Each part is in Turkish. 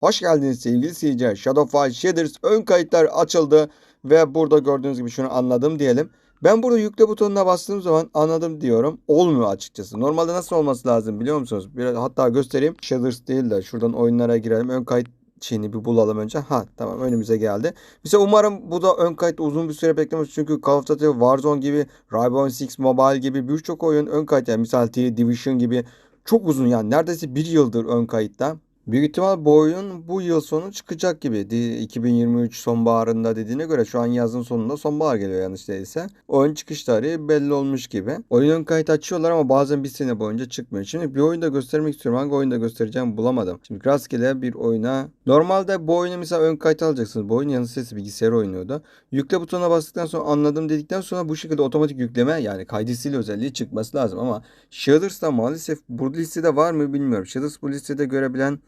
Hoş geldiniz sevgili seyirciler. Shadowfall Shaders ön kayıtlar açıldı ve burada gördüğünüz gibi şunu anladım diyelim. Ben burada yükle butonuna bastığım zaman anladım diyorum. Olmuyor açıkçası. Normalde nasıl olması lazım biliyor musunuz? Biraz hatta göstereyim. Shaders değil de şuradan oyunlara girelim. Ön kayıt şeyini bir bulalım önce. Ha tamam önümüze geldi. Mesela umarım bu da ön kayıt uzun bir süre beklemez. Çünkü Call of Duty, Warzone gibi, Rainbow Six Mobile gibi birçok oyun ön kayıt. Yani misal Division gibi çok uzun yani. Neredeyse bir yıldır ön kayıtta. Büyük ihtimal bu oyun bu yıl sonu çıkacak gibi. Di- 2023 sonbaharında dediğine göre şu an yazın sonunda sonbahar geliyor yanlış değilse. Oyun çıkış tarihi belli olmuş gibi. Oyunun kayıt açıyorlar ama bazen bir sene boyunca çıkmıyor. Şimdi bir oyunda göstermek istiyorum. Hangi oyunda göstereceğim bulamadım. Şimdi rastgele bir oyuna. Normalde bu oyunu mesela ön kayıt alacaksınız. Bu oyun yanı sesi bilgisayar oynuyordu. Yükle butonuna bastıktan sonra anladım dedikten sonra bu şekilde otomatik yükleme yani kaydesiyle özelliği çıkması lazım ama Shaders'ta maalesef bu listede var mı bilmiyorum. Shaders bu listede görebilen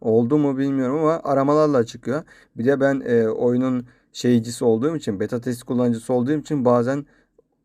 oldu mu bilmiyorum ama aramalarla çıkıyor. Bir de ben e, oyunun şeycisi olduğum için, beta test kullanıcısı olduğum için bazen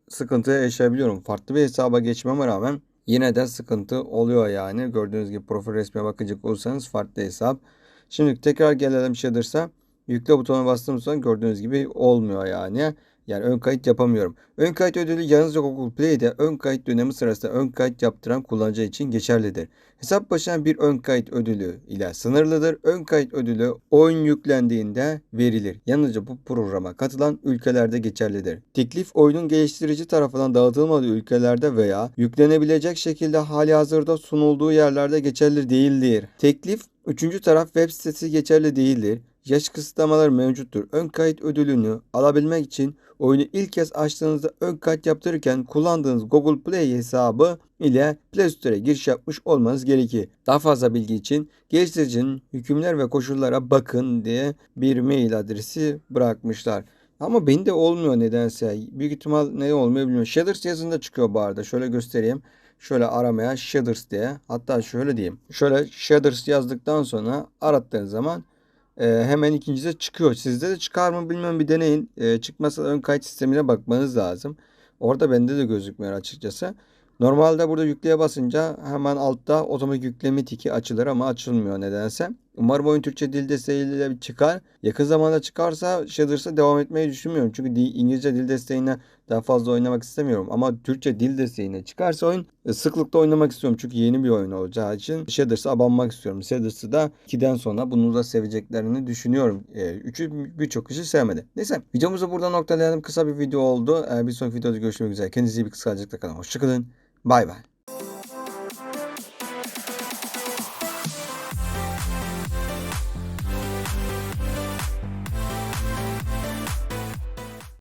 sıkıntı yaşayabiliyorum. Farklı bir hesaba geçmeme rağmen yine de sıkıntı oluyor yani. Gördüğünüz gibi profil resmine bakacak olursanız farklı hesap. Şimdi tekrar gelelim Shaders'a. Yükle butonuna bastığım zaman gördüğünüz gibi olmuyor yani. Yani ön kayıt yapamıyorum. Ön kayıt ödülü yalnızca Google Play'de ön kayıt dönemi sırasında ön kayıt yaptıran kullanıcı için geçerlidir. Hesap başına bir ön kayıt ödülü ile sınırlıdır. Ön kayıt ödülü oyun yüklendiğinde verilir. Yalnızca bu programa katılan ülkelerde geçerlidir. Teklif oyunun geliştirici tarafından dağıtılmadığı ülkelerde veya yüklenebilecek şekilde hali hazırda sunulduğu yerlerde geçerli değildir. Teklif üçüncü taraf web sitesi geçerli değildir. Yaş kısıtlamaları mevcuttur. Ön kayıt ödülünü alabilmek için oyunu ilk kez açtığınızda ön kayıt yaptırırken kullandığınız Google Play hesabı ile Play Store'a giriş yapmış olmanız gerekir. Daha fazla bilgi için geliştiricinin hükümler ve koşullara bakın diye bir mail adresi bırakmışlar. Ama bende olmuyor nedense. Büyük ihtimal ne olmuyor bilmiyorum. Shaders yazında çıkıyor bu arada. Şöyle göstereyim. Şöyle aramaya Shaders diye. Hatta şöyle diyeyim. Şöyle Shaders yazdıktan sonra arattığınız zaman e, hemen ikincisi çıkıyor. Sizde de çıkar mı bilmiyorum bir deneyin. E, çıkmasa ön kayıt sistemine bakmanız lazım. Orada bende de gözükmüyor açıkçası. Normalde burada yükleye basınca hemen altta otomatik yükleme tiki açılır ama açılmıyor nedense. Umarım oyun Türkçe dil desteğiyle çıkar. Yakın zamanda çıkarsa Shaders'a devam etmeyi düşünmüyorum. Çünkü İngilizce dil desteğine daha fazla oynamak istemiyorum. Ama Türkçe dil desteğine çıkarsa oyun e, sıklıkla oynamak istiyorum. Çünkü yeni bir oyun olacağı için Shaders'a abanmak istiyorum. Shaders'ı da 2'den sonra bunu da seveceklerini düşünüyorum. 3'ü birçok kişi sevmedi. Neyse videomuzu burada noktalayalım. Kısa bir video oldu. E, bir sonraki videoda görüşmek üzere. Kendinize iyi bir kısacıkta kalın. Hoşçakalın. Bay bay.